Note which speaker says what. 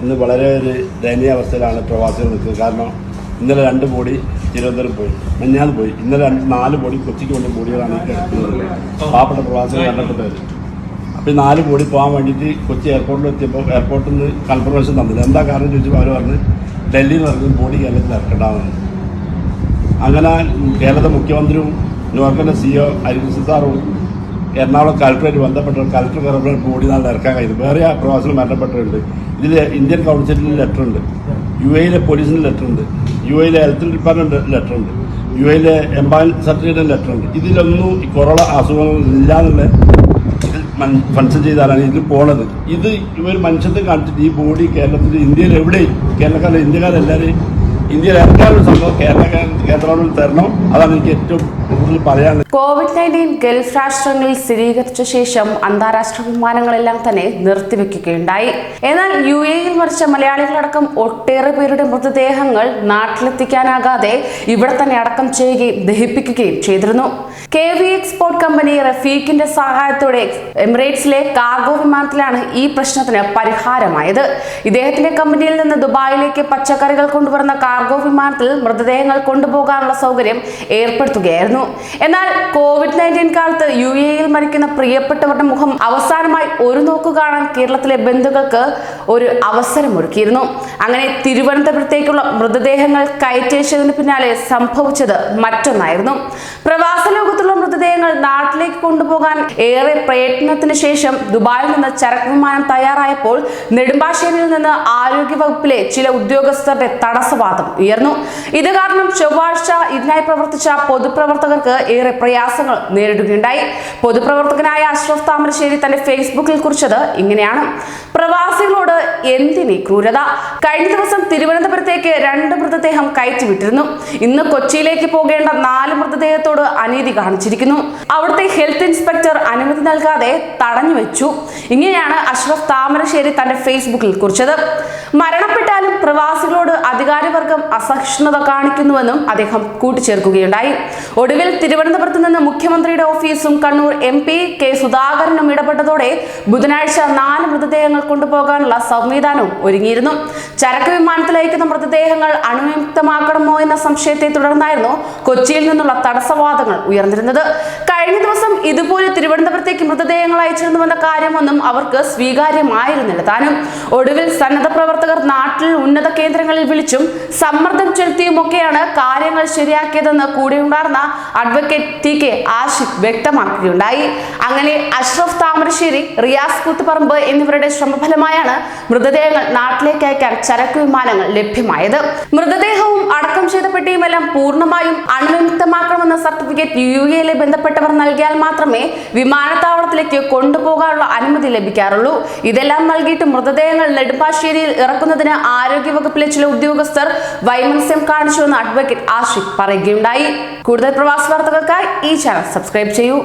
Speaker 1: ഇന്ന് വളരെ ഒരു ദയനീയ അവസ്ഥയിലാണ് പ്രവാസികൾ നിൽക്കുന്നത്. കാരണം ഇന്നലെ രണ്ട് ബോഡി തിരുവനന്തപുരം പോയി മഞ്ഞാൽ പോയി. ഇന്നലെ രണ്ട് നാല് ബോഡി കൊച്ചിക്ക് വേണ്ടി ബോഡികളാണ് കിടക്കുന്നത്. പാവപ്പെട്ട പ്രവാസികൾ കണ്ടപ്പെട്ടവർ അപ്പോൾ ഈ നാല് ബോഡി പോകാൻ വേണ്ടിയിട്ട് കൊച്ചി എയർപോർട്ടിൽ എത്തിയപ്പോൾ എയർപോർട്ടിൽ നിന്ന് കൺഫർമേഷൻ തന്നില്ല. എന്താ കാരണം ചോദിച്ചപ്പോൾ അവർ പറഞ്ഞ് ഡൽഹിയിൽ നിന്ന് ബോഡി കേരളത്തിൽ ഇറക്കണ്ടാവുന്നു അങ്ങനെ കേരളത്തെ മുഖ്യമന്ത്രിയും ന്യൂയോർക്കിന്റെ സിഇഒ ഹരികൃഷ്ണ സാറും എറണാകുളം കളക്ടറേറ്റ് ബന്ധപ്പെട്ട കളക്ടർ കയറുമ്പോൾ കൂടി നാളെ ഇറക്കാൻ കഴിയും വേറെ പ്രവാസികൾ മരണപ്പെട്ടിട്ടുണ്ട്. ഇതിൽ ഇന്ത്യൻ കൗൺസിലിന് ലെറ്റർ ഉണ്ട് യു എയിലെ പോലീസിന് ലെറ്റർ ഉണ്ട് യു എയിലെ ഹെൽത്ത് ഡിപ്പാർട്ട്മെന്റ് ലെറ്റർ ഉണ്ട് യു എയിലെ എംബാൻ സർട്ടിഫിക്കറ്റ് ലെറ്റർ ഉണ്ട് ഇതിലൊന്നും ഈ കൊറോണ അസുഖങ്ങൾ ഇല്ലാന്നുള്ള ഫങ്ഷൻ ചെയ്താലാണ് ഇതിൽ പോണത്. ഇത് ഇവർ മനുഷ്യത്തെ കാണിച്ചിട്ട് ഈ ബോഡി കേരളത്തിൽ ഇന്ത്യയിൽ എവിടെയും കേരളക്കാരെ ഇന്ത്യക്കാരെല്ലാവരെയും ഏറ്റവും കൂടുതൽ
Speaker 2: കോവിഡ് നയന്റീൻ ഗൾഫ് രാഷ്ട്രങ്ങളിൽ സ്ഥിരീകരിച്ച ശേഷം അന്താരാഷ്ട്ര വിമാനങ്ങളെല്ലാം തന്നെ നിർത്തിവെക്കുകയുണ്ടായി. എന്നാൽ യു എയിൽ മറിച്ച മലയാളികളടക്കം ഒട്ടേറെ പേരുടെ മൃതദേഹങ്ങൾ നാട്ടിലെത്തിക്കാനാകാതെ ഇവിടെ തന്നെ അടക്കം ചെയ്യുകയും ദഹിപ്പിക്കുകയും ചെയ്തിരുന്നു. കെ വി എക്സ്പോർട്ട് കമ്പനി റഫീഖിന്റെ സഹായത്തോടെ എമിറേറ്റ്സിലെ കാർഗോ വിമാനത്തിലാണ് ഈ പ്രശ്നത്തിന് പരിഹാരമായത്. ഇദ്ദേഹത്തിന്റെ കമ്പനിയിൽ നിന്ന് ദുബായിലേക്ക് പച്ചക്കറികൾ കൊണ്ടുവരുന്ന കാർഗോ വിമാനത്തിൽ മൃതദേഹങ്ങൾ കൊണ്ടുപോകാനുള്ള സൗകര്യം ഏർപ്പെടുത്തുകയായിരുന്നു. എന്നാൽ കോവിഡ് നയന്റീൻ കാലത്ത് യു എയിൽ മരിക്കുന്ന പ്രിയപ്പെട്ടവരുടെ മുഖം അവസാനമായി ഒരു നോക്ക് കാണാൻ കേരളത്തിലെ ബന്ധുക്കൾക്ക് ഒരു അവസരം ഒരുക്കിയിരുന്നു അങ്ങനെ തിരുവനന്തപുരത്തേക്കുള്ള മൃതദേഹങ്ങൾ കയറ്റേശതിന് പിന്നാലെ സംഭവിച്ചത് മറ്റൊന്നായിരുന്നു. പ്രവാസ ലോകത്തുള്ള മൃതദേഹങ്ങൾ നാട്ടിലേക്ക് കൊണ്ടുപോകാൻ ഏറെ പ്രയത്നത്തിന് ശേഷം ദുബായിൽ നിന്ന് ചരക്ക് വിമാനം തയ്യാറായപ്പോൾ നെടുമ്പാശ്ശേരിയിൽ നിന്ന് ആരോഗ്യ വകുപ്പിലെ ചില ഉദ്യോഗസ്ഥരുടെ തടസ്സവാദം ഉയർന്നു. ഇത് കാരണം ചൊവ്വാഴ്ച ഇതിനായി പ്രവർത്തിച്ച പൊതുപ്രവർത്തകർക്ക് ഏറെ പ്രയാസങ്ങൾ നേരിടുകയുണ്ടായി. പൊതുപ്രവർത്തകനായ അഷ്റഫ് താമരശ്ശേരി തന്റെ ഫേസ്ബുക്കിൽ കുറിച്ചത് ഇങ്ങനെയാണ്. പ്രവാസികളോട് എന്തിനീ ക്രൂരത? കഴിഞ്ഞ ദിവസം തിരുവനന്തപുരത്തേക്ക് രണ്ട് മൃതദേഹം കയറ്റിവിട്ടിരുന്നു. ഇന്ന് കൊച്ചിയിലേക്ക് പോകേണ്ട നാല് മൃതദേഹത്തോട് അനീതി കാണിച്ചിരിക്കുന്നു. അവിടുത്തെ ഹെൽത്ത് ഇൻസ്പെക്ടർ അനുമതി നൽകാതെ തടഞ്ഞു വെച്ചു. ഇങ്ങനെയാണ് അഷ്റഫ് താമരശ്ശേരി തന്റെ ഫേസ്ബുക്കിൽ കുറിച്ചത്. മരണപ്പെട്ടാലും പ്രവാസികളോട് അധികാരവർഗം അസഹിഷ്ണുത കാണിക്കുന്നുവെന്നും അദ്ദേഹം കൂട്ടിച്ചേർക്കുകയുണ്ടായി. ഒടുവിൽ തിരുവനന്തപുരത്ത് നിന്ന് മുഖ്യമന്ത്രിയുടെ ഓഫീസും കണ്ണൂർ എം പി കെ സുധാകരനും ഇടപെട്ടതോടെ ബുധനാഴ്ച നാല് മൃതദേഹങ്ങൾ കൊണ്ടുപോകാനുള്ള സംവിധാനവും ഒരുങ്ങിയിരുന്നു. ചരക്ക് വിമാനത്തിൽ അയക്കുന്ന മൃതദേഹങ്ങൾ അണുവിമുക്തമാക്കണമോ എന്ന സംശയത്തെ തുടർന്നായിരുന്നു കൊച്ചിയിൽ നിന്നുള്ള തടസ്സവാദങ്ങൾ ഉയർന്നിരുന്നത്. ഇതുപോലെ തിരുവനന്തപുരത്തേക്ക് മൃതദേഹങ്ങൾ അയച്ചിരുന്നുവെന്ന കാര്യമൊന്നും അവർക്ക് സ്വീകാര്യമായിരുന്നില്ല. താനും ഒടുവിൽ സന്നദ്ധ പ്രവർത്തകർ നാട്ടിൽ ഉന്നത കേന്ദ്രങ്ങളിൽ വിളിച്ചും സമ്മർദ്ദം ചെലുത്തിയുമൊക്കെയാണ് കാര്യങ്ങൾ ശരിയാക്കിയതെന്ന് കൂടെയുണ്ടായിരുന്ന അഡ്വക്കേറ്റ് ടി കെ ആഷിഖ് വ്യക്തമാക്കുകയുണ്ടായി. അങ്ങനെ അഷ്റഫ് താമരശ്ശേരി റിയാസ് കൂത്തുപറമ്പ് എന്നിവരുടെ ശ്രമഫലമായാണ് മൃതദേഹങ്ങൾ നാട്ടിലേക്ക് അയക്കാൻ ചരക്ക് വിമാനങ്ങൾ ലഭ്യമായത്. മൃതദേഹവും അടക്കം ചെയ്ത പെട്ടിയുമെല്ലാം പൂർണമായും അണുവിമുക്തമാക്കണമെന്ന സർട്ടിഫിക്കറ്റ് യു എയിലെ ബന്ധപ്പെട്ടവർ നൽകിയാൽ മാത്രമേ വിമാനത്താവളത്തിലേക്ക് കൊണ്ടുപോകാനുള്ള അനുമതി ലഭിക്കാറുള്ളൂ. ഇതെല്ലാം നൽകിയിട്ട് മൃതദേഹങ്ങൾ നെടുമ്പാശ്ശേരിയിൽ ഇറക്കുന്നതിന് ആരോഗ്യവകുപ്പിലെ ചില ഉദ്യോഗസ്ഥർ വൈമനസ്യം കാണിച്ചുവെന്ന് അഡ്വക്കേറ്റ് ആഷിഖ് പറയുകയുണ്ടായി. കൂടുതൽ പ്രവാസ വാർത്തകൾക്കായി ഈ ചാനൽ സബ്സ്ക്രൈബ് ചെയ്യൂ.